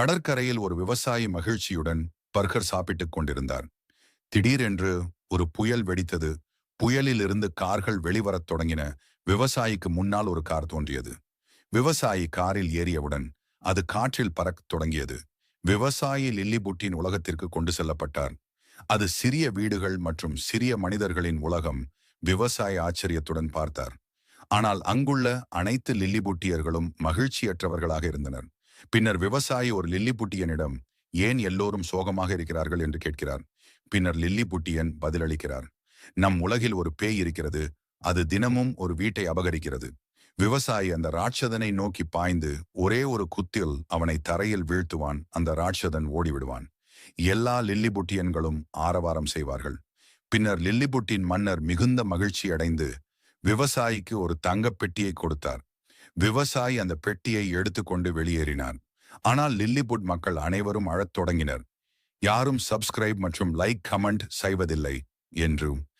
கடற்கரையில் ஒரு விவசாயி மகிழ்ச்சியுடன் பர்கர் சாப்பிட்டுக் கொண்டிருந்தார். திடீரென்று ஒரு புயல் வெடித்தது. புயலில் இருந்து கார்கள் வெளிவரத் தொடங்கின. விவசாயிக்கு முன்னால் ஒரு கார் தோன்றியது. விவசாயி காரில் ஏறியவுடன் அது காற்றில் பறக்கத் தொடங்கியது. விவசாயி லில்லிபுட்டின் உலகத்திற்கு கொண்டு செல்லப்பட்டார். அது சிறிய வீடுகள் மற்றும் சிறிய மனிதர்களின் உலகம் விவசாய ஆச்சரியத்துடன் பார்த்தார். ஆனால் அங்குள்ள அனைத்து லில்லிபுட்டியர்களும் மகிழ்ச்சியற்றவர்களாக இருந்தனர். பின்னர் விவசாயி ஒரு லில்லிபுட்டியனிடம் ஏன் எல்லோரும் சோகமாக இருக்கிறார்கள்? என்று கேட்கிறார். பின்னர் லில்லிபுட்டியன் பதிலளிக்கிறார் நம் உலகில் ஒரு பேய் இருக்கிறது. அது தினமும் ஒரு வீட்டை அபகரிக்கிறது. விவசாயி அந்த ராட்சதனை நோக்கி பாய்ந்து ஒரே ஒரு குத்தில் அவனை தரையில் வீழ்த்துவான். அந்த ராட்சதன் ஓடிவிடுவான். எல்லா லில்லிபுட்டியன்களும் ஆரவாரம் செய்வார்கள். பின்னர் லில்லிபுட்டின் மன்னர் மிகுந்த மகிழ்ச்சி அடைந்து விவசாயிக்கு ஒரு தங்கப் பெட்டியை கொடுத்தார். விவசாயி அந்த பெட்டியை எடுத்துக்கொண்டு வெளியேறினார் ஆனால் லில்லிபுட் மக்கள் அனைவரும் அழத் தொடங்கினர். யாரும் சப்ஸ்கிரைப் மற்றும் லைக் கமெண்ட் செய்வதில்லை என்றும்